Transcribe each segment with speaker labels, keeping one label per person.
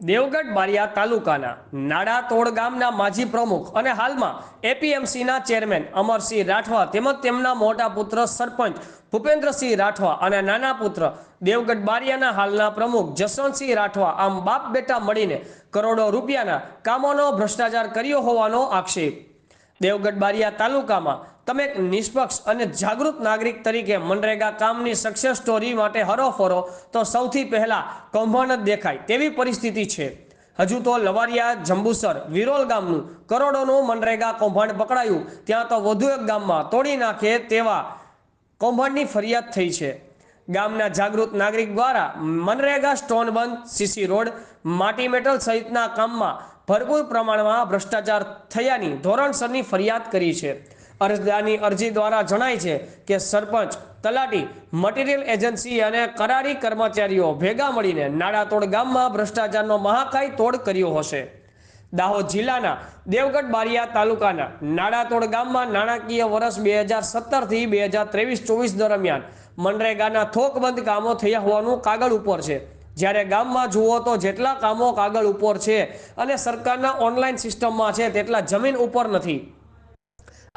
Speaker 1: દેવગઢ બારિયા તાલુકાના નાડાતોડ ગામના માજી પ્રમુખ અને હાલમાં એપીએમસીના ચેરમેન અમરસિંહ રાઠવા તેમજ તેમના મોટા પુત્ર સરપંચ ભૂપેન્દ્રસિંહ રાઠવા અને નાના પુત્ર દેવગઢ બારિયાના હાલના પ્રમુખ જસવંતસિંહ રાઠવા આમ બાપ બેટા મળીને કરોડો રૂપિયાના કામોનો ભ્રષ્ટાચાર કર્યો હોવાનો આક્ષેપ. દેવગઢ બારિયા તાલુકામાં તમે એક નિષ્પક્ષ અને જાગૃત નાગરિક તરીકે મનરેગા કામની સક્સેસ સ્ટોરી માટે હરોફરો તો સૌથી પહેલા કૌભાંડ જ દેખાય તેવી પરિસ્થિતિ છે. હજુ તો લવારિયા, જંબુસર, વિરોલ ગામનું કરોડોનું મનરેગા કૌભાંડ પકડાયું. ત્યાં તો વધુ એક ગામમાં તોડી નાખે તેવા કૌભાંડની ફરિયાદ થઈ છે. ગામના જાગૃત નાગરિક દ્વારા મનરેગા સ્ટોન બંધ, સીસી રોડ, માટી મેટલ સહિતના કામમાં ભરપૂર પ્રમાણમાં ભ્રષ્ટાચાર થયાની ધોરણસરની ફરિયાદ કરી છે. અરજદારની અરજી દ્વારા જણાય છે કે સરપંચ, તલાટી, મટીરિયલ એજન્સી અને કરારી કર્મચારીઓ ભેગા મળીને નાડાતોડ ગામમાં ભ્રષ્ટાચારનો મહાકાય તોડ કર્યો હશે. દાહોદ જિલ્લાના દેવગઢ બારિયા તાલુકાના નાડાતોડ ગામમાં નાણાકીય વર્ષ બે હજાર સત્તરથી બે હજાર ત્રેવીસ ચોવીસ દરમિયાન મનરેગાના થોકબંધ કામો થયા હોવાનું કાગળ ઉપર છે. જ્યારે ગામમાં જુઓ તો જેટલા કામો કાગળ ઉપર છે અને સરકારના ઓનલાઈન સિસ્ટમમાં છે, તેટલા જમીન ઉપર નથી.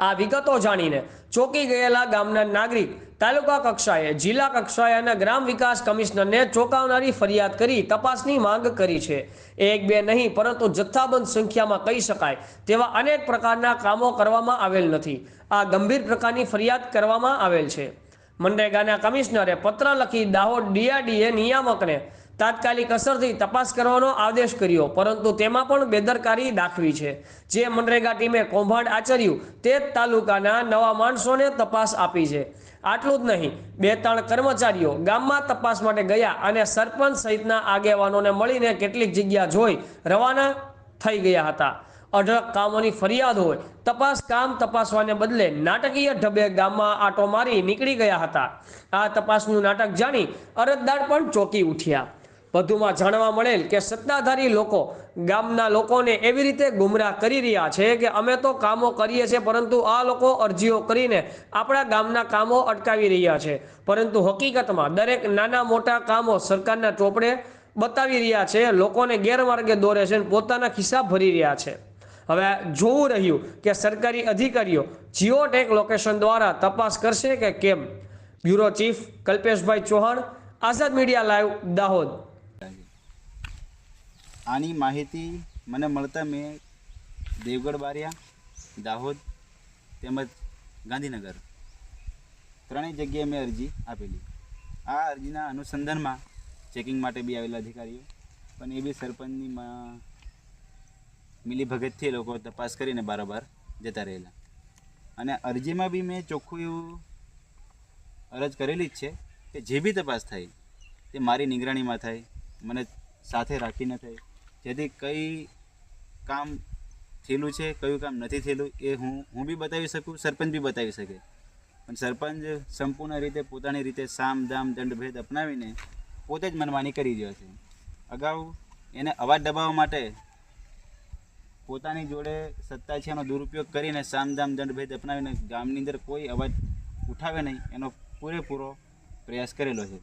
Speaker 1: આ વિગતો જાણીને ચોકી ગયેલા ગામના નાગરિક તાલુકા કક્ષાએ, જિલ્લા કક્ષાએ અને ગ્રામ વિકાસ કમિશનરને ચોંકાવનારી ફરિયાદ કરી તપાસની માંગ કરી છે. એક બે નહીં, પરંતુ જથ્થાબંધ સંખ્યામાં કહી શકાય તેવા અનેક પ્રકારના કામો કરવામાં આવેલ નથી. આ ગંભીર પ્રકારની ફરિયાદ કરવામાં આવેલ છે. મનરેગાના કમિશનરે પત્ર લખી દાહોદ ડીઆરડીએ નિયામકને તાત્કાલિક અસરથી તપાસ કરવાનો આદેશ કર્યો, પરંતુ તેમાં પણ બેદરકારી દાખવી છે. જે મનરેગા ટીમે કૌભાંડ આચર્યું, તે તાલુકાના નવા માણસોને તપાસ આપી છે. આટલું જ નહીં, બે ત્રણ કર્મચારીઓ ગામમાં તપાસ માટે ગયા અને સરપંચ સહિતના આગેવાનોને મળીને કેટલીક જગ્યા જોઈ રવાના થઈ ગયા હતા. અઢળક કામોની ફરિયાદ હોય, તપાસ કામ તપાસવાને બદલે નાટકીય ઢબે ગામમાં આટો મારી નીકળી ગયા હતા. આ તપાસનું નાટક જાણી અરજદાર પણ ચોંકી ઉઠ્યા. વધુમાં જાણવા મળેલ કે સત્તાધારી લોકો ગામના લોકોને એવી રીતે ગુમરાહ કરી રહ્યા છે કે અમે તો કામો કરીએ છીએ, પરંતુ આ લોકો અરજીઓ કરીને આપણા ગામના કામો અટકાવી રહ્યા છે. પરંતુ હકીકતમાં દરેક નાના મોટા કામો સરકારના ચોપડે બતાવી રહ્યા છે, લોકોને ગેરમાર્ગે દોરે છે અને પોતાના ખિસ્સા ભરી રહ્યા છે. હવે જોવું રહ્યું કે સરકારી અધિકારીઓ જીઓટેક લોકેશન દ્વારા તપાસ કરશે કે કેમ? Bureau chief Kalpeshbhai Chauhan, Azad media live Dahod.
Speaker 2: આની માહિતી મને મળતા મેં દેવગઢ બારિયા, દાહોદ તેમજ ગાંધીનગર. ત્રણેય જગ્યાએ મેં અરજી આપેલી. આ અરજીના અનુસંધાનમાં ચેકિંગ માટે બી આવેલા અધિકારીઓ પણ એ બી સરપંચની મિલીભગતથી લોકો તપાસ કરીને બારોબાર જતા રહેલા. અને અરજીમાં બી મેં ચોખ્ખું એવું અરજ કરેલી જ છે કે જે બી તપાસ થાય, તે મારી નિગરાણીમાં થાય, મને સાથે રાખીને થાય. જેથી કઈ કામ થયેલું છે, કયું કામ નથી થયેલું એ હું હું બી બતાવી શકું, સરપંચ બી બતાવી શકે. પણ સરપંચ સંપૂર્ણ રીતે પોતાની રીતે સામ, દામ દંડભેદ અપનાવીને પોતે જ મનમાની કરી રહ્યો છે. અગાઉ એને અવાજ દબાવવા માટે પોતાની જોડે સત્તા છે એનો દુરુપયોગ કરીને સામ દંડભેદ અપનાવીને ગામની અંદર કોઈ અવાજ ઉઠાવે નહીં, એનો પૂરેપૂરો પ્રયાસ કરેલો છે.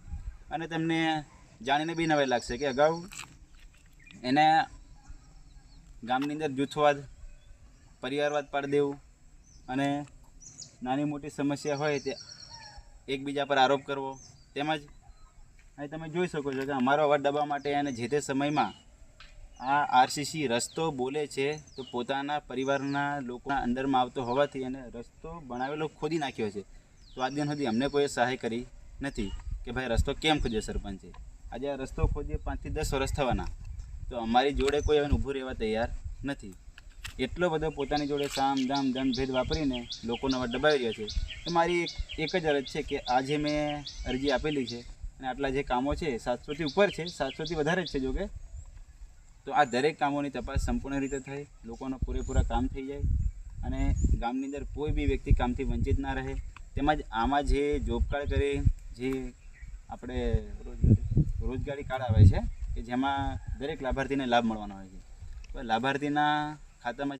Speaker 2: અને તમને જાણીને બી નવાઈ લાગશે કે અગાઉ એને ગામની અંદર જૂથવાદ, પરિવારવાદ પાડી દેવું અને નાની મોટી સમસ્યા હોય તે એકબીજા પર આરોપ કરવો, તેમજ અહીં તમે જોઈ શકો છો કે અમારો અવાજ દબાવવા માટે એને જે તે સમયમાં આ આરસીસી રસ્તો બોલે છે તો પોતાના પરિવારના લોકોના અંદરમાં આવતો હોવાથી એને રસ્તો બનાવેલો ખોદી નાખ્યો છે. તો આજ દિન સુધી અમને કોઈ સહાય કરી નથી કે ભાઈ રસ્તો કેમ ખોદ્યો સરપંચે? આજે આ રસ્તો ખોદીએ પાંચથી દસ વર્ષ થવાના. તો અમારી જોડે કોઈ હવે ઊભું રહેવા તૈયાર નથી. એટલો બધો પોતાની જોડે સામ, દામ દંડ ભેદ વાપરીને લોકોનો અવાજ દબાવી રહ્યો છે. તો મારી એક જ અરજ છે કે આજે મેં અરજી આપેલી છે અને આટલા જે કામો છે, સાતસોથી ઉપર છે, સાતસોથી વધારે જ છે જોકે. તો આ દરેક કામોની તપાસ સંપૂર્ણ રીતે થાય લોકોના પૂરેપૂરા કામ થઈ જાય અને ગામની અંદર કોઈ બી વ્યક્તિ કામથી વંચિત ના રહે. તેમજ આમાં જે જોબ કાર્ડ કરી, જે આપણે રોજ- રોજગારી કાર્ડ આવે છે કે જેમાં દરેક લાભાર્થીને લાભ મળવાનો હોય છે. લાભાર્થીના ખાતામાં